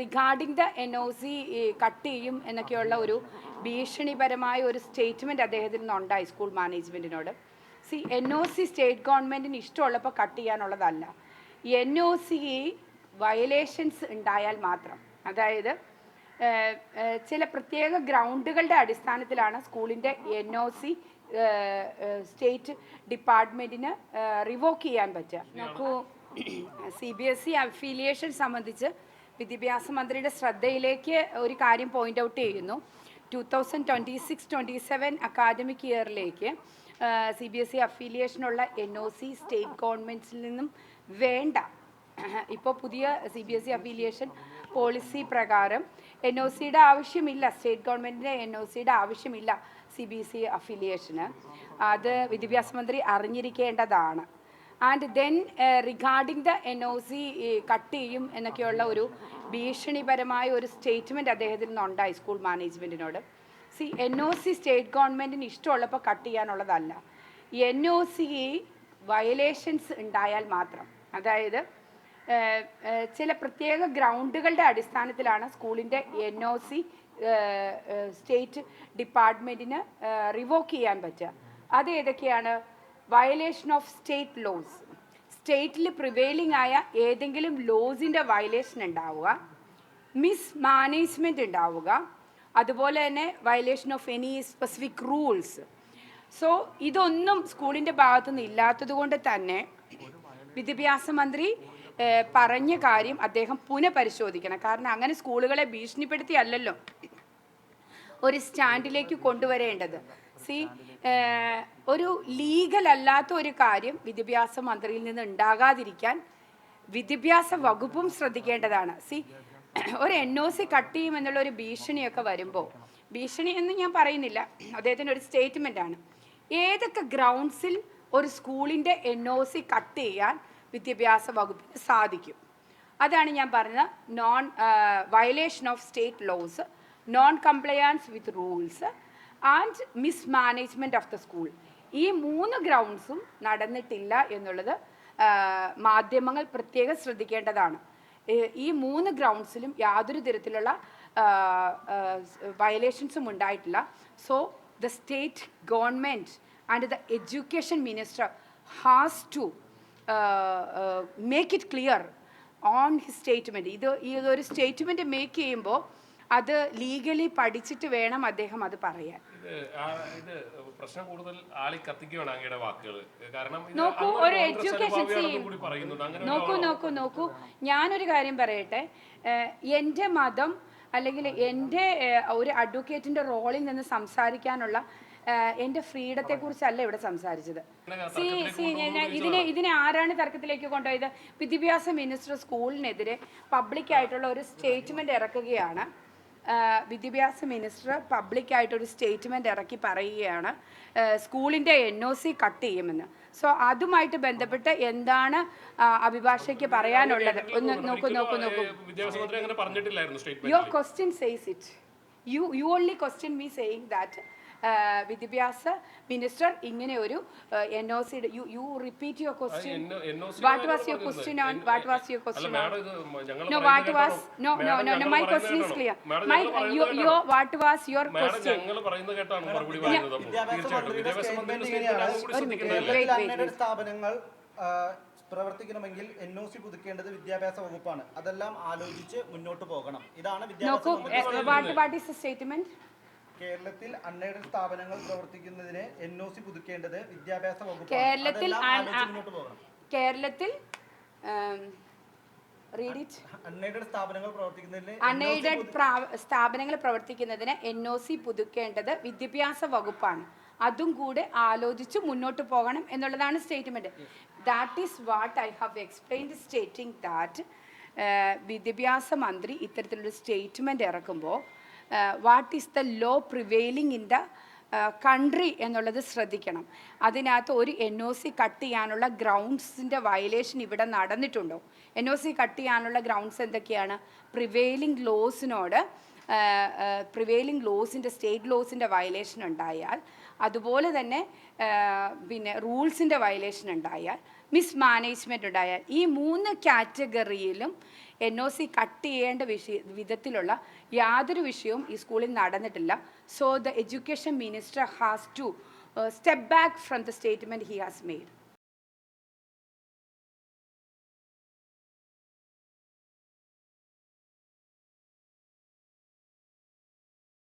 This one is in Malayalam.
Regarding the N O C cut ചെയ്യും എന്നൊക്കെയുള്ള ഒരു ഭീഷണിപരമായ ഒരു സ്റ്റേറ്റ്മെന്റ് അദ്ദേഹത്തിൽ നിന്നുണ്ടായി school മാനേജ്മെന്റിനോട് C N O C state ഗവൺമെന്റിന് ഇഷ്ടമുള്ളപ്പോൾ കട്ട് ചെയ്യാനുള്ളതല്ല. എൻ ഒ സി വയലേഷൻസ് ഉണ്ടായാൽ മാത്രം. അതായത് ചില പ്രത്യേക ഗ്രൗണ്ടുകളുടെ അടിസ്ഥാനത്തിലാണ് സ്കൂളിന്റെ എൻ ഒ സി സ്റ്റേറ്റ് ഡിപ്പാർട്ട്മെന്റിന് റിവോക്ക് ചെയ്യാൻ പറ്റുക. നോക്കൂ C B S E affiliation സംബന്ധിച്ച് വിദ്യാഭ്യാസ മന്ത്രിയുടെ ശ്രദ്ധയിലേക്ക് ഒരു കാര്യം പോയിന്റ് ഔട്ട് ചെയ്യുന്നു. Two thousand twenty six twenty seven academic ഇയറിലേക്ക് C B S E അഫിലിയേഷനുള്ള എൻ ഒ സി സ്റ്റേറ്റ് ഗവൺമെന്റിൽ നിന്നും വേണ്ട. ഇപ്പോൾ പുതിയ C B S E affiliation policy പ്രകാരം എൻ ഒ സിയുടെ ആവശ്യമില്ല സ്റ്റേറ്റ് ഗവൺമെന്റിന്റെ എൻ ഒ സിയുടെ ആവശ്യമില്ല സി ബി എസ് ഇ അഫിലിയേഷന് അത് വിദ്യാഭ്യാസ മന്ത്രി അറിഞ്ഞിരിക്കേണ്ടതാണ്. And then regarding the N O C cut ചെയ്യും എന്നൊക്കെയുള്ള ഒരു ഭീഷണിപരമായ ഒരു സ്റ്റേറ്റ്മെന്റ് അദ്ദേഹത്തിൽ നിന്നുണ്ടായി school മാനേജ്മെന്റിനോട് C N O C state ഗവൺമെന്റിന് ഇഷ്ടമുള്ളപ്പോൾ കട്ട് ചെയ്യാനുള്ളതല്ല. എൻ ഒ സി വയലേഷൻസ് ഉണ്ടായാൽ മാത്രം. അതായത് ചില പ്രത്യേക ഗ്രൗണ്ടുകളുടെ അടിസ്ഥാനത്തിലാണ് സ്കൂളിന്റെ എൻ ഒ സി സ്റ്റേറ്റ് ഡിപ്പാർട്ട്മെന്റിന് റിവോക്ക് ചെയ്യാൻ പറ്റുക. അത് ഏതൊക്കെയാണ്? വയലേഷൻ ഓഫ് സ്റ്റേറ്റ് ലോസ് സ്റ്റേറ്റിൽ പ്രിവെയിലിംഗ് ആയ ഏതെങ്കിലും ലോസിന്റെ വയലേഷൻ ഉണ്ടാവുക മിസ് മാനേജ്മെന്റ് ഉണ്ടാവുക അതുപോലെ തന്നെ violation of any specific rules so ഇതൊന്നും സ്കൂളിന്റെ ഭാഗത്തുനിന്ന് ഇല്ലാത്തത് കൊണ്ട് തന്നെ വിദ്യാഭ്യാസ മന്ത്രി പറഞ്ഞ കാര്യം അദ്ദേഹം പുനഃപരിശോധിക്കണം. കാരണം അങ്ങനെ സ്കൂളുകളെ ഭീഷണിപ്പെടുത്തിയല്ലല്ലോ. ഒരു സ്റ്റാൻഡിലേക്ക് കൊണ്ടുവരേണ്ടത്. സി ഒരു ലീഗൽ അല്ലാത്ത ഒരു കാര്യം വിദ്യാഭ്യാസ മന്ത്രിയിൽ നിന്ന് ഉണ്ടാകാതിരിക്കാൻ വിദ്യാഭ്യാസ വകുപ്പും ശ്രദ്ധിക്കേണ്ടതാണ്. സി ഒരു എൻ ഒ സി കട്ട് ചെയ്യും എന്നുള്ള ഒരു ഭീഷണിയൊക്കെ വരുമ്പോൾ ഭീഷണി എന്ന് ഞാൻ പറയുന്നില്ല അദ്ദേഹത്തിന്റെ ഒരു സ്റ്റേറ്റ്മെന്റ് ആണ്. ഏതൊക്കെ ഗ്രൗണ്ട്സിൽ ഒരു സ്കൂളിന്റെ എൻ ഒ സി കട്ട് ചെയ്യാൻ വിദ്യാഭ്യാസ വകുപ്പിന് സാധിക്കും? അതാണ് ഞാൻ പറഞ്ഞത് non violation of state laws non compliance with rules and mismanagement of the school ഈ മൂന്ന് ഗ്രൗണ്ട്സും നടന്നിട്ടില്ല എന്നുള്ളത് മാധ്യമങ്ങൾ പ്രത്യേകം ശ്രദ്ധിക്കേണ്ടതാണ്. ഈ മൂന്ന് ഗ്രൗണ്ട്സിലും യാതൊരു തരത്തിലുള്ള വയലേഷൻസും ഉണ്ടായിട്ടില്ല. So the state government and the education minister has to make it clear on his statement ഇത് ഈ ഒരു സ്റ്റേറ്റ്മെന്റ് മേക്ക് ചെയ്യുമ്പോൾ അത് ലീഗലി പഠിച്ചിട്ട് വേണം അദ്ദേഹം അത് പറയാൻ. പ്രശ്നം കൂടുതൽ ആളി കത്തിക്കുകയാണ് അങ്ങയുടെ വാക്കുകൾ കാരണം നോക്കൂ ഒരു എഡ്യൂക്കേഷൻ നോക്കൂ നോക്കൂ നോക്കൂ. ഞാനൊരു കാര്യം പറയട്ടെ. എന്റെ മതം അല്ലെങ്കിൽ എന്റെ ഒരു അഡ്വക്കേറ്റിന്റെ റോളിൽ നിന്ന് സംസാരിക്കാനുള്ള എന്റെ എന്റെ ഫ്രീഡത്തെ കുറിച്ചല്ല ഇവിടെ സംസാരിച്ചത്. സി സി ഇതിനെ ഇതിനെ ആരാണ് തർക്കത്തിലേക്ക് കൊണ്ടുപോയത്? വിദ്യാഭ്യാസ മിനിസ്റ്റർ സ്കൂളിനെതിരെ പബ്ലിക്കായിട്ടുള്ള ഒരു സ്റ്റേറ്റ്മെന്റ് ഇറക്കുകയാണ്. വിദ്യാഭ്യാസ മിനിസ്റ്റർ പബ്ലിക്കായിട്ടൊരു സ്റ്റേറ്റ്മെന്റ് ഇറക്കി പറയുകയാണ് സ്കൂളിന്റെ എൻ ഒ സി കട്ട് ചെയ്യുമെന്ന്. സോ അതുമായിട്ട് ബന്ധപ്പെട്ട് എന്താണ് അഭിഭാഷയ്ക്ക് പറയാനുള്ളത്? ഒന്ന് നോക്കൂ നോക്കൂ നോക്കൂ. Your question says it you you only question me saying that വിദ്യാഭ്യാസ മിനിസ്റ്റർ ഇങ്ങനെ ഒരു N O C you you repeat your question what was your question on what was your question no madam ഇത് ഞങ്ങൾ no no no my question no clear my your what was your question statement സ്ഥാപനങ്ങൾ പ്രവർത്തിക്കണമെങ്കിൽ എൻ ഒ സി പുതുക്കേണ്ടത് വിദ്യാഭ്യാസ വകുപ്പാണ്. അതെല്ലാം ആലോചിച്ച് മുന്നോട്ട് പോകണം. ഇതാണ് വിദ്യാഭ്യാസ കേരളത്തിൽ അൺഎയ്ഡഡ് സ്ഥാപനങ്ങൾ പ്രവർത്തിക്കുന്നതിന് എൻ ഒ സി പുതുക്കേണ്ടത് വിദ്യാഭ്യാസ വകുപ്പാണ്. കേരളത്തിൽ കേരളത്തിൽ അൺഎയ്ഡഡ് സ്ഥാപനങ്ങൾ പ്രവർത്തിക്കുന്നതിന് അൺഎയ്ഡഡ് സ്ഥാപനങ്ങൾ പ്രവർത്തിക്കുന്നതിന് എൻ ഒ സി പുതുക്കേണ്ടത് വിദ്യാഭ്യാസ വകുപ്പാണ്. അതും കൂടെ ആലോചിച്ച് മുന്നോട്ട് പോകണം എന്നുള്ളതാണ് statement. That is what I have explained stating that വിദ്യാഭ്യാസ മന്ത്രി ഇത്തരത്തിലൊരു statement ഇറക്കുമ്പോൾ what is the law prevailing in the country എന്നുള്ളത് ശ്രദ്ധിക്കണം. അതിനകത്ത് ഒരു എൻ ഒ സി കട്ട് ചെയ്യാനുള്ള ഗ്രൗണ്ട്സിന്റെ വയലേഷൻ ഇവിടെ നടന്നിട്ടുണ്ടോ? എൻ ഒ സി കട്ട് ചെയ്യാനുള്ള ഗ്രൗണ്ട്സ് എന്തൊക്കെയാണ്? പ്രിവെയിലിംഗ് ലോസിനോട് പ്രിവെയിലിംഗ് ലോസിന്റെ സ്റ്റേറ്റ് ലോസിന്റെ വയലേഷൻ ഉണ്ടായാൽ അതുപോലെ തന്നെ പിന്നെ റൂൾസിന്റെ വയലേഷൻ ഉണ്ടായാൽ മിസ്മാനേജ്മെന്റ് ഉണ്ടായാൽ ഈ മൂന്ന് കാറ്റഗറിയിലും എൻ ഒ സി കട്ട് ചെയ്യേണ്ട വിഷയ വിധത്തിലുള്ള യാതൊരു വിഷയവും ഈ സ്കൂളിൽ നടന്നിട്ടില്ല. So the education minister has to step back from the statement he has made